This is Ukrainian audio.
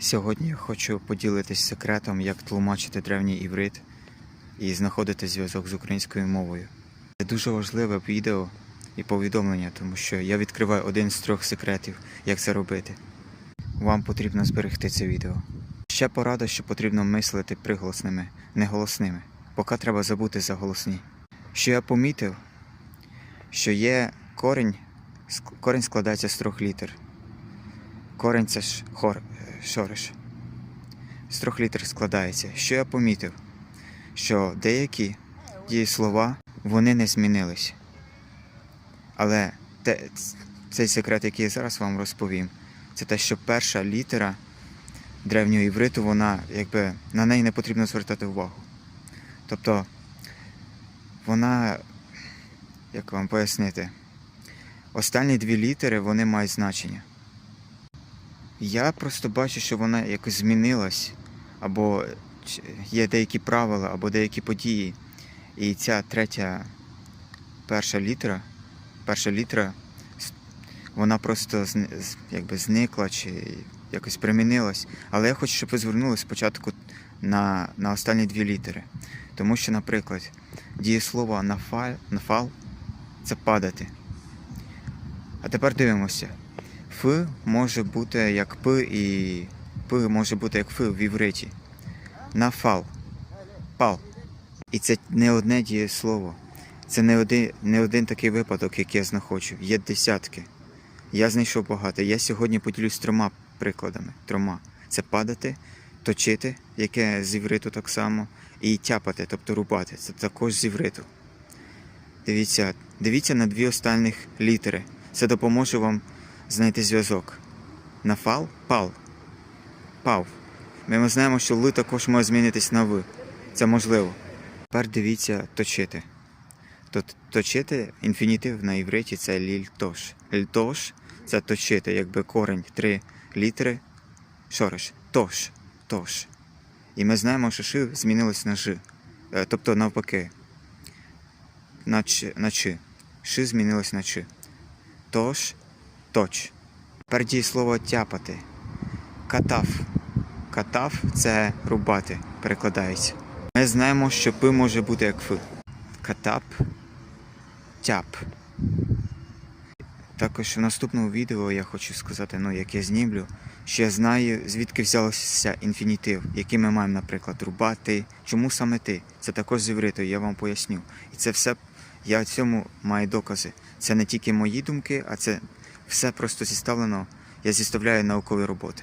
Сьогодні я хочу поділитись секретом, як тлумачити древній іврит і знаходити зв'язок з українською мовою. Це дуже важливе відео і повідомлення, тому що я відкриваю один з трьох секретів, як це робити. Вам потрібно зберегти це відео. Ще порада, що потрібно мислити приголосними, не голосними. Поки треба забути за голосні. Що я помітив, що є корінь, корінь складається з трьох літер. Корінь це ж хор, шориш. З трьох літер складається. Що я помітив? Що деякі дієслова вони не змінились. Але те, цей секрет, який я зараз вам розповім, це те, що перша літера древнього івриту, вона якби на неї не потрібно звертати увагу. Тобто вона, як вам пояснити, останні дві літери вони мають значення. Я просто бачу, що вона якось змінилась, або є деякі правила, або деякі події. І ця третя, перша літера, перша літера, вона просто якби зникла чи якось примінилась. Але я хочу, щоб ви звернули спочатку на, на останні дві літери. Тому що, наприклад, дієслово нафаль, нафал це падати. А тепер дивимося. Ф може бути як П і П може бути як Ф в івриті. Нафал. Пал. І це не одне дієслово. Це не один, не один такий випадок, який я знаходжу. Є десятки. Я знайшов багато. Я сьогодні поділюсь трьома прикладами. Трьома. Це падати, точити, яке з івриту так само, і тяпати, тобто рубати. Це також з івриту. Дивіться, дивіться на дві останніх літери. Це допоможе вам знайти зв'язок. Нафал пал. Пав. Ми знаємо, що ли також може змінитись на ви. Це можливо. Тепер дивіться точити. Точити інфінітив на івриті це лільтош. Лільтош це точити, якби корень три літери. Шориш. Тош. Тош. І ми знаємо, що ши змінилось на жи. Е, Тобто навпаки. На чи. Ши змінилось на чи. Тош. Точ. Тепер дієслово тяпати. Катав. Катав це рубати, перекладається. Ми знаємо, що пи може бути як фи. Катап. Тяп. Також в наступному відео я хочу сказати, ну як я знімлю, що я знаю, звідки взявся інфінітив, який ми маємо, наприклад, рубати. Чому саме ти? Це також з івриту, я вам поясню. І це все, я цьому маю докази. Це не тільки мої думки, а це все просто зіставлено. Я зіставляю наукові роботи.